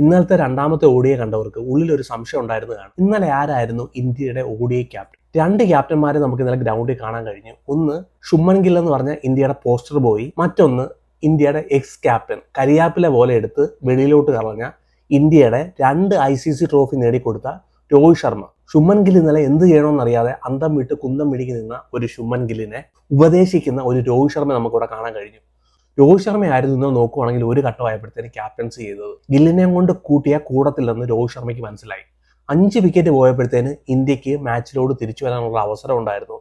ഇന്നലത്തെ രണ്ടാമത്തെ ഓഡിയെ കണ്ടവർക്ക് ഉള്ളിൽ ഒരു സംശയം കാണും ഇന്നലെ ആരായിരുന്നു ഇന്ത്യയുടെ ഓഡിയെ ക്യാപ്റ്റൻ? രണ്ട് ക്യാപ്റ്റന്മാരെ നമുക്ക് ഇന്നലെ ഗ്രൗണ്ടിൽ കാണാൻ കഴിഞ്ഞു. ഒന്ന് ശുമൻ ഗിൽ എന്ന് പറഞ്ഞ ഇന്ത്യയുടെ പോസ്റ്റർ ബോയ് മറ്റൊന്ന് ഇന്ത്യയുടെ എക്സ് ക്യാപ്റ്റൻ കരിയാപ്പിലെ പോലെ എടുത്ത് വെളിയിലോട്ട് കളഞ്ഞ ഇന്ത്യയുടെ രണ്ട് ഐ സി സി ട്രോഫി നേടിക്കൊടുത്ത രോഹിത് ശർമ്മ. ശുമൻ ഗിൽ ഇന്നലെ എന്ത് ചെയ്യണമെന്നറിയാതെ അന്തം വിട്ട് കുന്തം പിടിക്കുന്ന ഒരു ശുമൻ ഗില്ലിനെ ഉപദേശിക്കുന്ന ഒരു രോഹിത് ശർമ്മ നമുക്കിവിടെ കാണാൻ കഴിഞ്ഞു. രോഹിത് ശർമ്മയായിരുന്നു ഇന്ന് നോക്കുവാണെങ്കിൽ ഒരു ഘട്ടമായപ്പോഴത്തേന് ക്യാപ്റ്റൻസി ചെയ്തത്. ഗില്ലിനെ കൊണ്ട് കൂട്ടിയ കൂടത്തില്ലെന്ന് രോഹിത് ശർമ്മയ്ക്ക് മനസ്സിലായി. അഞ്ച് വിക്കറ്റ് പോയപ്പോഴത്തേന് ഇന്ത്യയ്ക്ക് മാച്ചിലോട് തിരിച്ചു വരാനുള്ള അവസരം ഉണ്ടായിരുന്നു.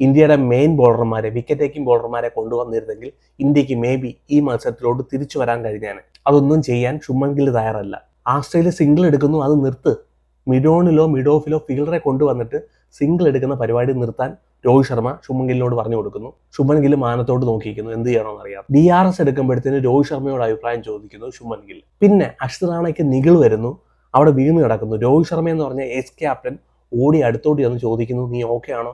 ഇന്ത്യയുടെ മെയിൻ ബോളർമാരെ വിക്കറ്റ് ടേക്കിംഗ് ബോളർമാരെ കൊണ്ടുവന്നിരുന്നെങ്കിൽ ഇന്ത്യയ്ക്ക് മേ ബി ഈ മത്സരത്തിലോട്ട് തിരിച്ചു വരാൻ കഴിഞ്ഞാണ് അതൊന്നും ചെയ്യാൻ ശുഭൻ ഗിൽ തയ്യാറല്ല. ആസ്ട്രേലിയ സിംഗിൾ എടുക്കുന്നു അത് നിർത്ത്. മിഡോണിലോ മിഡ് ഓഫിലോ ഫീൽഡറെ കൊണ്ടുവന്നിട്ട് സിംഗിൾ എടുക്കുന്ന പരിപാടി നിർത്താൻ രോഹിത് ശർമ്മ ശുഭൻ ഗില്ലിനോട് പറഞ്ഞു കൊടുക്കുന്നു. ശുഭൻ ഗിൽ മാനത്തോട് നോക്കിയിരിക്കുന്നു. എന്ത് ചെയ്യണമെന്ന് അറിയാം? ഡി ആർ എസ് എടുക്കുമ്പോഴത്തേന് രോഹിത് ശർമ്മയോട് അഭിപ്രായം ചോദിക്കുന്നു ശുഭൻ ഗിൽ പിന്നെ അശ്വത് റാണയ്ക്ക് നികൾ വരുന്നു. അവിടെ വീണ് കിടക്കുന്നു. രോഹിത് ശർമ്മ എന്ന് പറഞ്ഞ എസ് ക്യാപ്റ്റൻ ഓടി അടുത്തോട്ട് ചെന്ന് ചോദിക്കുന്നു നീ ഓക്കെ ആണോ?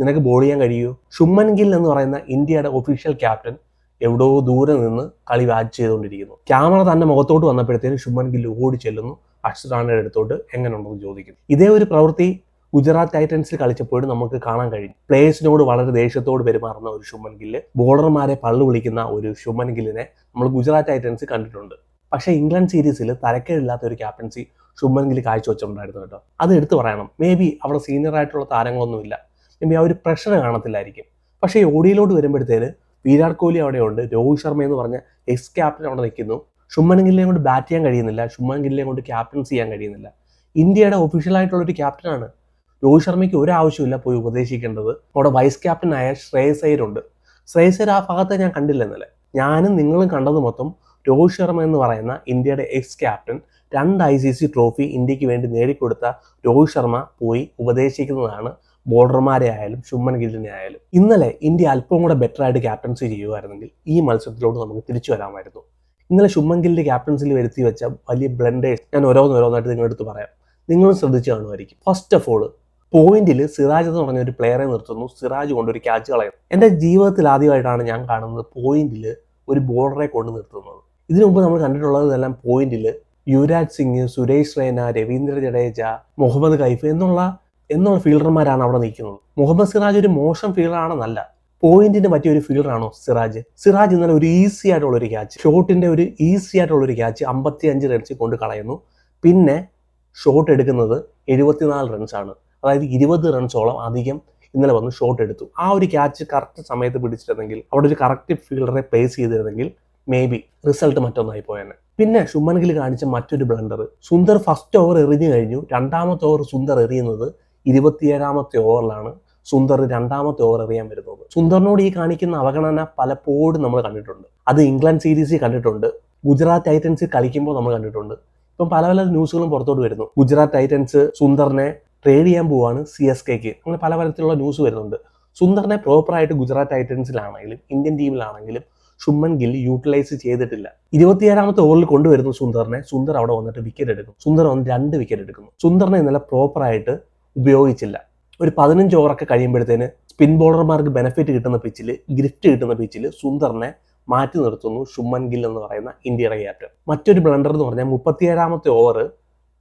നിനക്ക് ബോൾ ചെയ്യാൻ കഴിയുമോ ശുഭൻ ഗിൽ എന്ന് പറയുന്ന ഇന്ത്യയുടെ ഒഫീഷ്യൽ ക്യാപ്റ്റൻ എവിടെയോ ദൂരെ നിന്ന് കളി വാച്ച് ചെയ്തുകൊണ്ടിരിക്കുന്നു. ക്യാമറ തന്നെ മുഖത്തോട്ട് വന്നപ്പോഴത്തേനും ശുഭൻ ഗിൽ ഓടി ചെല്ലുന്നു. അക്ഷത് റാണയുടെ അടുത്തോട്ട് എങ്ങനെയുണ്ടെന്ന് ചോദിക്കുന്നു. ഇതേ ഒരു പ്രവൃത്തി ഗുജറാത്ത് ടൈറ്റൻസിൽ കളിച്ചപ്പോഴും നമുക്ക് കാണാൻ കഴിയും. പ്ലേയേഴ്സിനോട് വളരെ ദേഷ്യത്തോട് പെരുമാറുന്ന ഒരു ശുഭൻ ഗില്ല് ബോളർമാരെ പള്ളു വിളിക്കുന്ന ഒരു ശുഭൻ ഗില്ലിനെ നമ്മൾ ഗുജറാത്ത് ടൈറ്റൻസ് കണ്ടിട്ടുണ്ട്. പക്ഷേ ഇംഗ്ലണ്ട് സീരീസിൽ തരക്കേടില്ലാത്ത ഒരു ക്യാപ്റ്റൻസി ശുഭൻ ഗില്ല് കാഴ്ചവെച്ചിട്ടുണ്ടായിരുന്നു കേട്ടോ. അത് എടുത്തു പറയണം. മേ ബി അവിടെ സീനിയർ ആയിട്ടുള്ള താരങ്ങളൊന്നുമില്ല. മേ ബി ആ ഒരു പ്രഷർ കാണത്തില്ലായിരിക്കും. പക്ഷേ ഈ ഓഡിയിലോട്ട് വരുമ്പോഴത്തേന് വിരാട് കോഹ്ലി അവിടെയുണ്ട്. രോഹിത് ശർമ്മ എന്ന് പറഞ്ഞ എക്സ് ക്യാപ്റ്റൻ അവിടെ നിൽക്കുന്നു. ശുഭൻ ഗില്ലിനെ കൊണ്ട് ബാറ്റ് ചെയ്യാൻ കഴിയുന്നില്ല. ശുഭൻ ഗില്ലിനെ കൊണ്ട് ക്യാപ്റ്റൻസ് ചെയ്യാൻ കഴിയുന്നില്ല. ഇന്ത്യയുടെ ഒഫീഷ്യൽ ആയിട്ടുള്ള ഒരു ക്യാപ്റ്റനാണ് രോഹിത് ശർമ്മയ്ക്ക് ഒരു ആവശ്യമില്ല പോയി ഉപദേശിക്കേണ്ടത്. അവിടെ വൈസ് ക്യാപ്റ്റനായ ശ്രേയസ് അയ്യരുണ്ട് ശ്രേയസ് ആ ഭാഗത്തെ ഞാൻ കണ്ടില്ല ഇന്നലെ. ഞാനും നിങ്ങളും കണ്ടത് മൊത്തം രോഹിത് ശർമ്മ എന്ന് പറയുന്ന ഇന്ത്യയുടെ എക്സ് ക്യാപ്റ്റൻ രണ്ട് ഐ സി സി ട്രോഫി ഇന്ത്യയ്ക്ക് വേണ്ടി നേടിക്കൊടുത്ത രോഹിത് ശർമ്മ പോയി ഉപദേശിക്കുന്നതാണ് ബോളർമാരെ ആയാലും ശുമ്മൻ ഗില്ലിനെ ആയാലും. ഇന്നലെ ഇന്ത്യ അല്പം കൂടെ ബെറ്റർ ആയിട്ട് ക്യാപ്റ്റൻസി ചെയ്യുമായിരുന്നെങ്കിൽ ഈ മത്സരത്തിലോട്ട് നമുക്ക് തിരിച്ചു വരാമായിരുന്നു. ഇന്നലെ ശുമ്മൻ ഗില്ലിന്റെ ക്യാപ്റ്റൻസിൽ വരുത്തി വെച്ച വലിയ ബ്ലണ്ടേഴ്സ് ഞാൻ ഓരോന്നോരോന്നായിട്ട് നിങ്ങളെടുത്ത് പറയാം. നിങ്ങളും ശ്രദ്ധിച്ചു കാണുമായിരിക്കും. ഫസ്റ്റ് ഓഫ് ഓൾ പോയിന്റിൽ സിറാജ് എന്ന് പറഞ്ഞ ഒരു പ്ലെയറെ നിർത്തുന്നു. സിറാജ് കൊണ്ട് ഒരു ക്യാച്ച് കളയുന്നു. എന്റെ ജീവിതത്തിൽ ആദ്യമായിട്ടാണ് ഞാൻ കാണുന്നത് പോയിന്റിൽ ഒരു ബോളറെ കൊണ്ട് നിർത്തുന്നത്. ഇതിനു മുമ്പ് നമ്മൾ കണ്ടിട്ടുള്ളതെല്ലാം പോയിന്റിൽ യുവരാജ് സിംഗ് സുരേഷ് റൈന രവീന്ദ്ര ജഡേജ മുഹമ്മദ് കൈഫ് എന്നുള്ള എന്നുള്ള ഫീൽഡർമാരാണ് അവിടെ നിൽക്കുന്നത്. മുഹമ്മദ് സിറാജ് ഒരു മോശം ഫീൽഡറാണെന്നല്ല പോയിന്റിന് പറ്റിയ ഒരു ഫീൽഡറാണോ സിറാജ്? സിറാജ് ഇന്നലെ ഒരു ഈസി ആയിട്ടുള്ള ഒരു ക്യാച്ച് ഷോട്ടിന്റെ ഒരു ഈസി ആയിട്ടുള്ള ഒരു ക്യാച്ച് അമ്പത്തി അഞ്ച് റൺസിൽ കൊണ്ട് കളയുന്നു. പിന്നെ ഷോട്ട് എടുക്കുന്നത് എഴുപത്തിനാല് റൺസാണ് അതായത് ഇരുപത് റൺസോളം അധികം ഇന്നലെ വന്ന് ഷോട്ട് എടുത്തു. ആ ഒരു ക്യാച്ച് കറക്റ്റ് സമയത്ത് പിടിച്ചിരുന്നെങ്കിൽ അവിടെ ഒരു കറക്റ്റ് ഫീൽഡറെ പേസ് ചെയ്തിരുന്നെങ്കിൽ മേ ബി റിസൾട്ട് മറ്റൊന്നായി പോയെന്നെ പിന്നെ ശുമൻ ഗിൽ കാണിച്ച മറ്റൊരു ബ്ലണ്ടർ സുന്ദർ ഫസ്റ്റ് ഓവർ എറിഞ്ഞു കഴിഞ്ഞു. രണ്ടാമത്തെ ഓവർ സുന്ദർ എറിയുന്നത് ഇരുപത്തിയേഴാമത്തെ ഓവറിലാണ് സുന്ദർ രണ്ടാമത്തെ ഓവർ എറിയാൻ വരുന്നത്. സുന്ദറിനോട് ഈ കാണിക്കുന്ന അവഗണന പലപ്പോഴും നമ്മൾ കണ്ടിട്ടുണ്ട്. അത് ഇംഗ്ലണ്ട് സീരീസിൽ കണ്ടിട്ടുണ്ട്. ഗുജറാത്ത് ടൈറ്റൻസിൽ കളിക്കുമ്പോൾ നമ്മൾ കണ്ടിട്ടുണ്ട്. ഇപ്പം പല പല ന്യൂസുകളും പുറത്തോട്ട് വരുന്നു. ഗുജറാത്ത് ടൈറ്റൻസ് സുന്ദറിനെ ട്രേഡ് ചെയ്യാൻ പോവാണ് സി എസ് കെക്ക് അങ്ങനെ പല തരത്തിലുള്ള ന്യൂസ് വരുന്നുണ്ട്. സുന്ദറിനെ പ്രോപ്പറായിട്ട് ഗുജറാത്ത് ടൈറ്റൻസിലാണെങ്കിലും ഇന്ത്യൻ ടീമിലാണെങ്കിലും ശുമ്മൻ ഗിൽ യൂട്ടിലൈസ് ചെയ്തിട്ടില്ല. ഇരുപത്തിയേഴാമത്തെ ഓവറിൽ കൊണ്ടുവരുന്നു സുന്ദറിനെ. സുന്ദർ അവിടെ വന്നിട്ട് വിക്കറ്റ് എടുക്കും സുന്ദർ വന്ന് രണ്ട് വിക്കറ്റ് എടുക്കുന്നു. സുന്ദറിനെ ഇന്നലെ പ്രോപ്പറായിട്ട് ഉപയോഗിച്ചില്ല. ഒരു പതിനഞ്ച് ഓവറൊക്കെ കഴിയുമ്പോഴത്തേന് സ്പിൻ ബോളർമാർക്ക് ബെനിഫിറ്റ് കിട്ടുന്ന പിച്ചിൽ ഗ്രിഫ്റ്റ് കിട്ടുന്ന പിച്ചിൽ സുന്ദറിനെ മാറ്റി നിർത്തുന്നു ശുമ്മൻ ഗിൽ എന്ന് പറയുന്ന ഇന്ത്യയുടെ ക്യാപ്റ്റൻ മറ്റൊരു ബ്ലണ്ടർ എന്ന് പറഞ്ഞാൽ മുപ്പത്തിയേഴാമത്തെ ഓവർ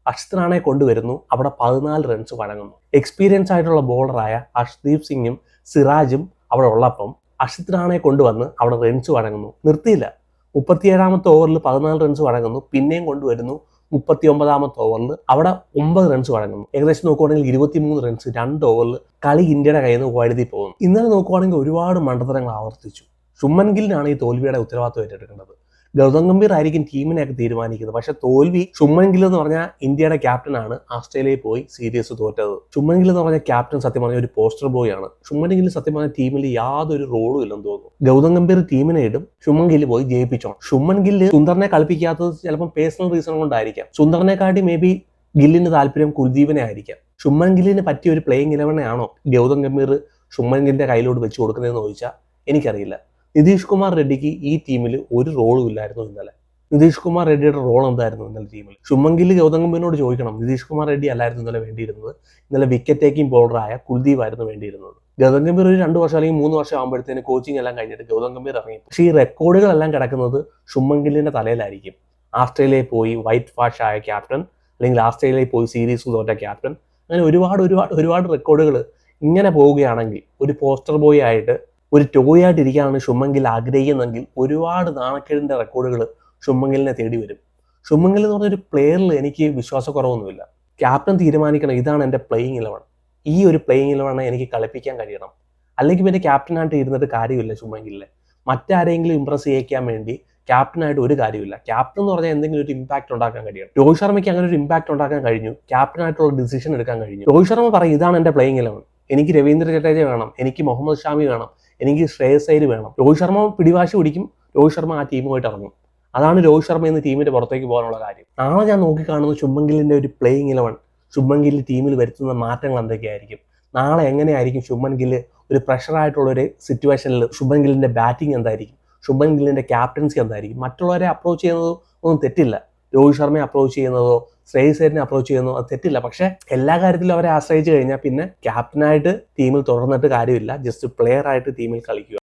അർഷദ് കൊണ്ടുവരുന്നു. അവിടെ പതിനാല് റൺസ് വഴങ്ങുന്നു. എക്സ്പീരിയൻസ് ആയിട്ടുള്ള ബോളറായ അർഷ്ദീപ് സിംഗും സിറാജും അവിടെ ഉള്ളപ്പം അർഷദ് റാണയെ കൊണ്ടുവന്ന് അവിടെ റൺസ് വഴങ്ങുന്നു. നിർത്തിയില്ല. മുപ്പത്തിയേഴാമത്തെ ഓവറിൽ പതിനാല് റൺസ് വഴങ്ങുന്നു. പിന്നെയും കൊണ്ടുവരുന്നു. മുപ്പത്തി ഒമ്പതാമത്തെ ഓവറിൽ അവിടെ ഒമ്പത് റൺസ് വഴങ്ങുന്നു. ഏകദേശം നോക്കുവാണെങ്കിൽ ഇരുപത്തിമൂന്ന് റൺസ് രണ്ട് ഓവറിൽ കളി ഇന്ത്യയുടെ കയ്യിൽ നിന്ന് വഴുതി പോകുന്നു. ഇന്നലെ നോക്കുവാണെങ്കിൽ ഒരുപാട് മണ്ഡലങ്ങൾ ആവർത്തിച്ചു. ശുഭൻ ഗില്ലിനാണ് ഈ തോൽവിയുടെ ഉത്തരവാദിത്വം ഏറ്റെടുക്കേണ്ടത്. ഗൗതം ഗംഭീർ ആയിരിക്കും ടീമിനെയൊക്കെ തീരുമാനിക്കുന്നത്. പക്ഷെ തോൽവി ശുമ്മൻ എന്ന് പറഞ്ഞാൽ ഇന്ത്യയുടെ ക്യാപ്റ്റനാണ് ആസ്ട്രേലിയയിൽ പോയി സീരീസ് തോറ്റത്. ശുമ്മൻ ഗിൽ എന്ന് പറഞ്ഞ ക്യാപ്റ്റൻ സത്യം പറഞ്ഞ ഒരു പോസ്റ്റർ ബോയ് ആണ്. ശുമ്മൻ സത്യം പറഞ്ഞ ടീമിൽ യാതൊരു റോളും ഇല്ലെന്ന് തോന്നുന്നു. ഗൗതം ഗംഭീർ ടീമിനെ ഇടും ശുഭൻ ഗിൽ പോയി ജയിപ്പിച്ചോണം ശുമ്മൻ സുന്ദറിനെ കളിപ്പിക്കാത്തത് ചിലപ്പോൾ പേഴ്സണൽ റീസൺ കൊണ്ടായിരിക്കാം. സുന്ദറിനെക്കാട്ടി മേ ബി ഗില്ലിന്റെ താല്പര്യം കുൽദീപിനെ ആയിരിക്കാം. ശുമ്മൻ ഗില്ലിന് പറ്റിയ ഒരു പ്ലേയിങ് ഇലവനെയാണോ ഗൗതം ഗംഭീർ ശുമ്മൻ ഗില്ലിന്റെ കയ്യിലോട്ട് വെച്ച് കൊടുക്കുന്നതെന്ന് ചോദിച്ചാൽ എനിക്കറിയില്ല. നിതീഷ് കുമാർ റെഡ്ഡിക്ക് ഈ ടീമിൽ ഒരു റോളും ഇല്ലായിരുന്നു ഇന്നലെ. നിതീഷ് കുമാർ റെഡ്ഡിയുടെ റോൾ എന്തായിരുന്നു ഇന്നലെ ടീമിൽ ശുമങ്കിൽ ഗില്ല് ഗൗതം ഗംഭീറിനോട് ചോദിക്കണം. നിതീഷ് കുമാർ റെഡ്ഡി അല്ലായിരുന്നു ഇന്നലെ വേണ്ടിയിരുന്നത്. ഇന്നലെ വിക്കറ്റ് ടേക്കിംഗ് ബോളറായ കുൽദീപ് ആയിരുന്നു വേണ്ടിയിരുന്നത്. ഗൗതം ഗംഭീർ ഒരു രണ്ട് വർഷം അല്ലെങ്കിൽ മൂന്ന് വർഷം ആകുമ്പോഴത്തേന് കോച്ചിങ് എല്ലാം കഴിഞ്ഞിട്ട് ഗൗതം ഗംഭീർ ഇറങ്ങി. പക്ഷേ ഈ റെക്കോർഡുകളെല്ലാം കിടക്കുന്നത് ഗില്ലിന്റെ തലയിലായിരിക്കും. ആസ്ട്രേലിയയിൽ പോയി വൈറ്റ് വാഷ് ആയ ക്യാപ്റ്റൻ അല്ലെങ്കിൽ ആസ്ട്രേലിയയിൽ പോയി സീരീസ് തോറ്റ ക്യാപ്റ്റൻ അങ്ങനെ ഒരുപാട് ഒരുപാട് ഒരുപാട് റെക്കോർഡുകൾ ഇങ്ങനെ പോവുകയാണെങ്കിൽ ഒരു പോസ്റ്റർ ബോയ് ആയിട്ട് ഒരു ടോയായിട്ടിരിക്കാനാണ് ശുഭങ്കിൽ ആഗ്രഹിക്കുന്നെങ്കിൽ ഒരുപാട് നാണക്കേടിന്റെ റെക്കോർഡുകൾ ശുഭങ്കിലിനെ തേടി വരും. ശുഭങ്കിൽ എന്ന് പറഞ്ഞൊരു പ്ലെയറിൽ എനിക്ക് വിശ്വാസക്കുറവൊന്നുമില്ല. ക്യാപ്റ്റൻ തീരുമാനിക്കണം ഇതാണ് എന്റെ പ്ലേയിങ് ഇലവൺ ഈ ഒരു പ്ലേയിങ് ഇലവണെ എനിക്ക് കളിപ്പിക്കാൻ കഴിയണം. അല്ലെങ്കിൽ പിന്നെ ക്യാപ്റ്റനായിട്ട് ഇരുന്നിട്ട് കാര്യമില്ല ശുഭങ്കിലെ മറ്റാരെങ്കിലും ഇമ്പ്രസ് ചെയ്യിക്കാൻ വേണ്ടി ക്യാപ്റ്റനായിട്ട് ഒരു കാര്യമില്ല. ക്യാപ്റ്റൻ എന്ന് പറഞ്ഞാൽ എന്തെങ്കിലും ഒരു ഇമ്പാക്ട് ഉണ്ടാക്കാൻ കഴിയും രോഹിത് ശർമ്മയ്ക്ക് അങ്ങനെ ഒരു ഇമ്പാക്ട് ഉണ്ടാക്കാൻ കഴിഞ്ഞു. ക്യാപ്റ്റനായിട്ടുള്ള ഡിസിഷൻ എടുക്കാൻ കഴിഞ്ഞു. രോഹിത് ശർമ്മ പറയും ഇതാണ് എന്റെ പ്ലേയിങ് ഇലവൻ എനിക്ക് രവീന്ദ്ര ജഡേജ വേണം. എനിക്ക് മുഹമ്മദ് ഷാമി വേണം. എനിക്ക് ശ്രേയസ് വേണം. രോഹിത് ശർമ്മ പിടിവാശി പിടിക്കും രോഹിത് ശർമ്മ ആ ടീമുമായിട്ട് ഇറങ്ങും. അതാണ് രോഹിത് ശർമ്മ എന്ന ടീമിന്റെ പുറത്തേക്ക് പോകാനുള്ള കാര്യം. നാളെ ഞാൻ നോക്കിക്കാണുന്ന ശുഭംഗിലിന്റെ ഒരു പ്ലേയിങ് ഇലവൻ ശുഭൻ ടീമിൽ വരുത്തുന്ന മാറ്റങ്ങൾ എന്തൊക്കെയായിരിക്കും? നാളെ എങ്ങനെയായിരിക്കും ശുഭൻ ഗില്ല് ഒരു പ്രഷറായിട്ടുള്ള ഒരു സിറ്റുവേഷനിൽ ശുഭൻ ഗില്ലിന്റെ ബാറ്റിംഗ് എന്തായിരിക്കും? ശുഭൻ ഗില്ലിന്റെ ക്യാപ്റ്റൻസി എന്തായിരിക്കും? മറ്റുള്ളവരെ അപ്രോച്ച് ചെയ്യുന്നത് ഒന്നും തെറ്റില്ല. രോഹിത് ശർമ്മയെ അപ്രോച്ച് ചെയ്യുന്നതോ ശ്രേയസ് അപ്രോച്ച് ചെയ്യുന്നതോ അത് തെറ്റില്ല. പക്ഷേ എല്ലാ കാര്യത്തിലും അവരെ ആശ്രയിച്ച് കഴിഞ്ഞാൽ പിന്നെ ക്യാപ്റ്റനായിട്ട് ടീമിൽ തുടർന്നിട്ട് കാര്യമില്ല. ജസ്റ്റ് പ്ലെയർ ആയിട്ട് ടീമിൽ കളിക്കുക.